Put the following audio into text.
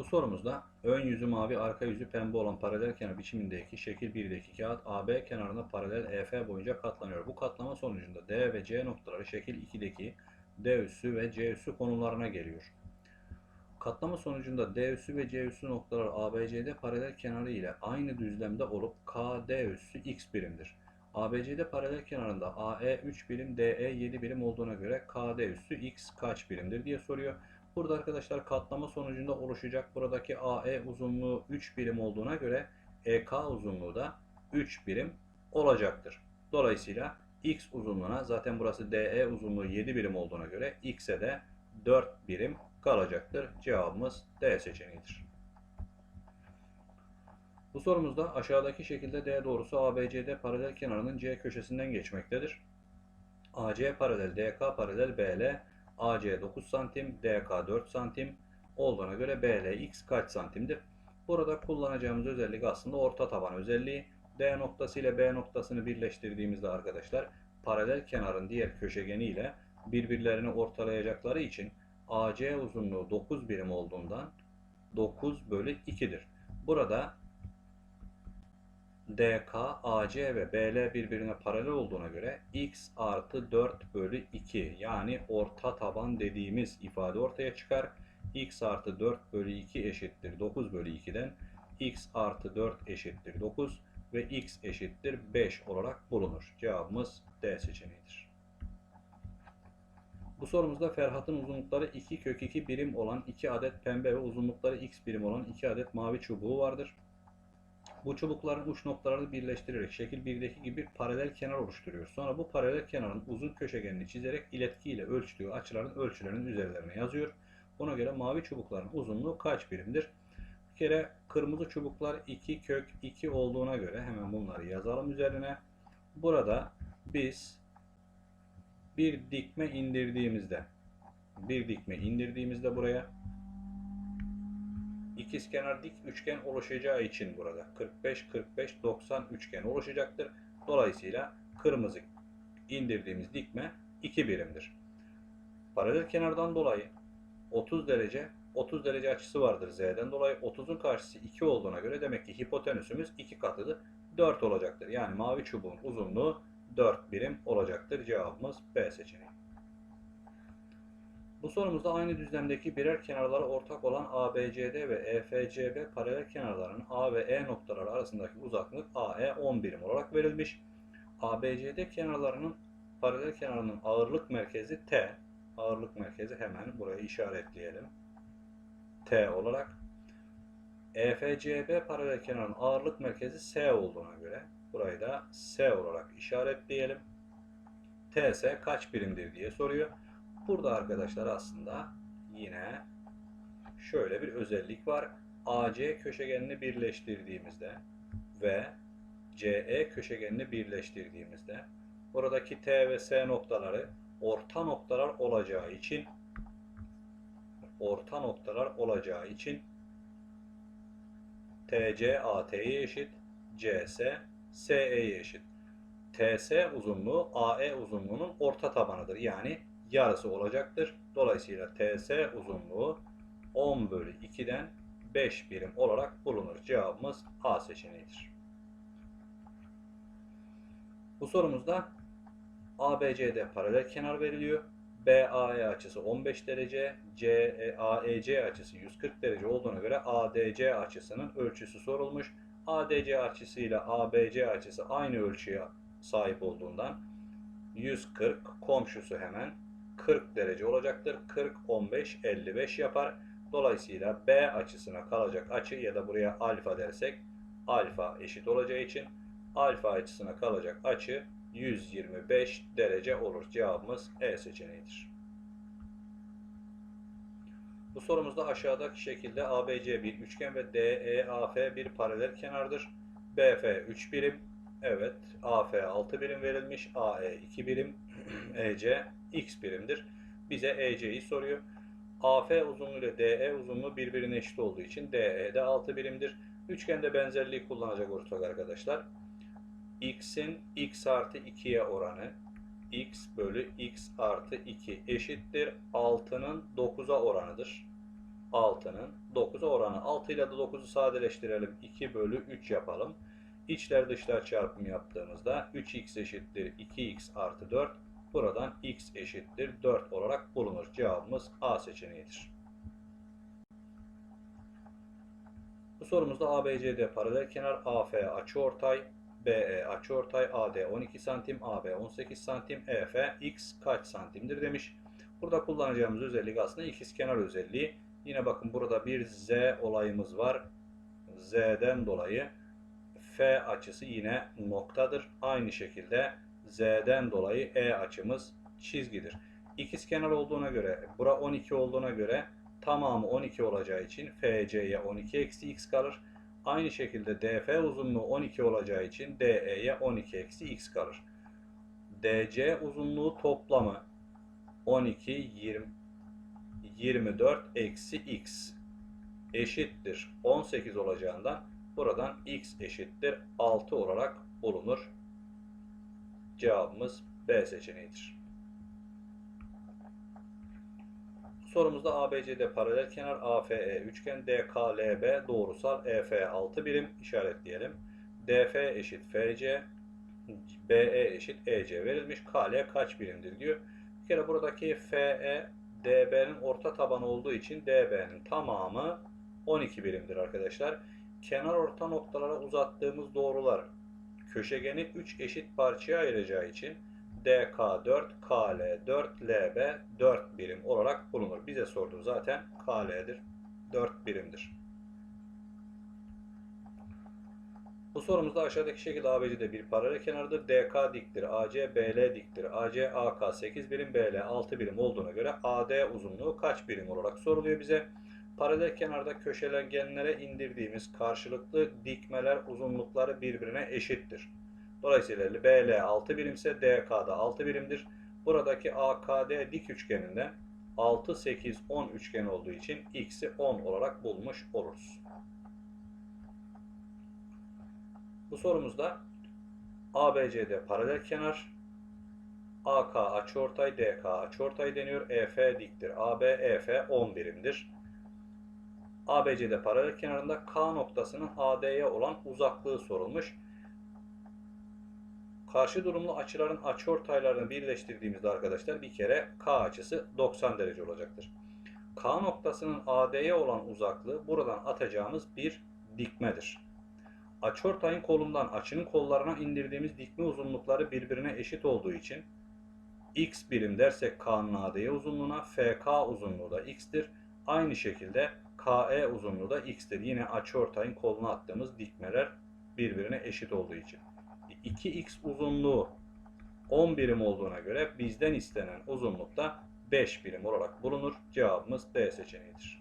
Bu sorumuzda ön yüzü mavi, arka yüzü pembe olan paralel kenar biçimindeki şekil 1'deki kağıt AB kenarına paralel EF boyunca katlanıyor. Bu katlama sonucunda D ve C noktaları şekil 2'deki D üssü ve C üssü konumlarına geliyor. Katlama sonucunda D üssü ve C üssü noktaları ABCD paralel kenarı ile aynı düzlemde olup KD üssü x birimdir. ABCD paralel kenarında AE 3 birim, DE 7 birim olduğuna göre KD üssü x kaç birimdir diye soruyor. Burada arkadaşlar katlama sonucunda oluşacak buradaki AE uzunluğu 3 birim olduğuna göre EK uzunluğu da 3 birim olacaktır. Dolayısıyla x uzunluğuna zaten burası DE uzunluğu 7 birim olduğuna göre x'e de 4 birim kalacaktır. Cevabımız D seçeneğidir. Bu sorumuzda aşağıdaki şekilde D doğrusu ABCD paralel kenarının C köşesinden geçmektedir. AC paralel DK paralel BL AC 9 santim, DK 4 santim olduğuna göre BL x kaç santimdir? Burada kullanacağımız özellik aslında orta taban özelliği. D noktası ile B noktasını birleştirdiğimizde arkadaşlar paralel kenarın diğer köşegeni ile birbirlerini ortalayacakları için AC uzunluğu 9 birim olduğundan 9 bölü 2'dir. Burada DK, AC ve BL birbirine paralel olduğuna göre x artı 4 bölü 2 yani orta taban dediğimiz ifade ortaya çıkar. x artı 4 bölü 2 eşittir 9 bölü 2'den x artı 4 eşittir 9 ve x eşittir 5 olarak bulunur. Cevabımız D seçeneğidir. Bu sorumuzda Ferhat'ın uzunlukları 2 kök 2 birim olan 2 adet pembe ve uzunlukları x birim olan 2 adet mavi çubuğu vardır. Bu çubukların uç noktalarını birleştirerek şekil 1'deki gibi paralel kenar oluşturuyor. Sonra bu paralel kenarın uzun köşegenini çizerek iletkiyle ölçtüğü açıların ölçülerinin üzerlerine yazıyor. Buna göre mavi çubukların uzunluğu kaç birimdir? Bir kere kırmızı çubuklar 2 kök 2 olduğuna göre hemen bunları yazalım üzerine. Burada biz bir dikme indirdiğimizde bir dikme indirdiğimizde buraya ikizkenar dik üçgen oluşacağı için burada 45 45 90 üçgen oluşacaktır. Dolayısıyla kırmızı indirdiğimiz dikme 2 birimdir. Paralel kenardan dolayı 30 derece 30 derece açısı vardır Z'den dolayı 30'un karşısı 2 olduğuna göre demek ki hipotenüsümüz 2 katıdır. 4 olacaktır. Yani mavi çubuğun uzunluğu 4 birim olacaktır. Cevabımız B seçeneği. Bu sorumuzda aynı düzlemdeki birer kenarları ortak olan ABCD ve EFCB paralel kenarlarının A ve E noktaları arasındaki uzaklık AE 10 birim olarak verilmiş. ABCD kenarlarının paralel kenarının ağırlık merkezi T. Ağırlık merkezi hemen buraya işaretleyelim. T olarak. EFCB paralel kenarının ağırlık merkezi S olduğuna göre burayı da S olarak işaretleyelim. TS kaç birimdir diye soruyor. Burada arkadaşlar aslında yine şöyle bir özellik var. AC köşegenini birleştirdiğimizde ve CE köşegenini birleştirdiğimizde buradaki T ve S noktaları orta noktalar olacağı için orta noktalar olacağı için TC AT'ye eşit, CS SE'ye eşit. TS uzunluğu AE uzunluğunun orta tabanıdır. Yani yarısı olacaktır. Dolayısıyla TS uzunluğu 10 bölü 2'den 5 birim olarak bulunur. Cevabımız A seçeneğidir. Bu sorumuzda ABCD paralel kenar veriliyor. BAE açısı 15 derece, CAEC açısı 140 derece olduğuna göre ADC açısının ölçüsü sorulmuş. ADC açısıyla ABC açısı aynı ölçüye sahip olduğundan 140 komşusu hemen 40 derece olacaktır. 40, 15, 55 yapar. Dolayısıyla B açısına kalacak açı ya da buraya alfa dersek alfa eşit olacağı için alfa açısına kalacak açı 125 derece olur. Cevabımız E seçeneğidir. Bu sorumuzda aşağıdaki şekilde ABC bir üçgen ve DEAF bir paralel kenardır. BF 3 birim, evet AF 6 birim verilmiş, AE 2 birim, EC x birimdir. Bize EC'yi soruyor. AF uzunluğu ile DE uzunluğu birbirine eşit olduğu için DE de 6 birimdir. Üçgende benzerliği kullanacak olursak arkadaşlar. X'in x artı 2'ye oranı x bölü x artı 2 eşittir 6'nın 9'a oranıdır. 6'nın 9'a oranı. 6 ile de 9'u sadeleştirelim. 2 bölü 3 yapalım. İçler dışlar çarpımı yaptığımızda 3x eşittir 2x artı 4. Buradan x eşittir 4 olarak bulunur. Cevabımız A seçeneğidir. Bu sorumuzda ABCD paralel kenar, AF açıortay, BE açıortay, AD 12 santim, AB 18 santim, EF x kaç santimdir demiş. Burada kullanacağımız özellik aslında ikizkenar özelliği. Yine bakın burada bir Z olayımız var. Z'den dolayı F açısı yine noktadır. Aynı şekilde Z'den dolayı E açımız çizgidir. İkizkenar olduğuna göre, bura 12 olduğuna göre tamamı 12 olacağı için FC'ye 12 eksi x kalır. Aynı şekilde DF uzunluğu 12 olacağı için DE'ye 12 eksi x kalır. DC uzunluğu toplamı 12, 20, 24 eksi x eşittir 18 olacağından buradan x eşittir 6 olarak bulunur. Cevabımız B seçeneğidir. Sorumuzda ABCD paralel kenar, AFE üçgen, DKLB doğrusal, EF 6 birim işaretleyelim. DF eşit FC, BE eşit EC verilmiş. KL kaç birimdir diyor. Bir kere buradaki FE DB'nin orta tabanı olduğu için DB'nin tamamı 12 birimdir arkadaşlar. Kenar orta noktalara uzattığımız doğrular köşegeni 3 eşit parçaya ayıracağı için DK4, KL4, LB 4 birim olarak bulunur. Bize sorduğu zaten KL'dir. 4 birimdir. Bu sorumuzda aşağıdaki şekilde ABC'de bir paralel kenardır. DK diktir, AC BL diktir. AC AK 8 birim, BL 6 birim olduğuna göre AD uzunluğu kaç birim olarak soruluyor bize. Paralel kenarda köşegenlere indirdiğimiz karşılıklı dikmeler uzunlukları birbirine eşittir. Dolayısıyla BL 6 birimse DK da 6 birimdir. Buradaki AKD dik üçgeninde 6, 8, 10 üçgen olduğu için x'i 10 olarak bulmuş oluruz. Bu sorumuzda ABCD paralel kenar, AK açıortay, DK açıortay deniyor. EF diktir. AB, EF 10 birimdir. ABCD paralel kenarında K noktasının AD'ye olan uzaklığı sorulmuş. Karşı durumlu açıların açıortaylarını birleştirdiğimizde arkadaşlar bir kere K açısı 90 derece olacaktır. K noktasının AD'ye olan uzaklığı buradan atacağımız bir dikmedir. Açıortayın kolundan açının kollarına indirdiğimiz dikme uzunlukları birbirine eşit olduğu için x birim dersek K'nın AD'ye uzunluğuna FK uzunluğu da x'tir. Aynı şekilde KE uzunluğu da x'tir. Yine açıortayın koluna attığımız dikmeler birbirine eşit olduğu için. 2x uzunluğu 10 birim olduğuna göre bizden istenen uzunluk da 5 birim olarak bulunur. Cevabımız D seçeneğidir.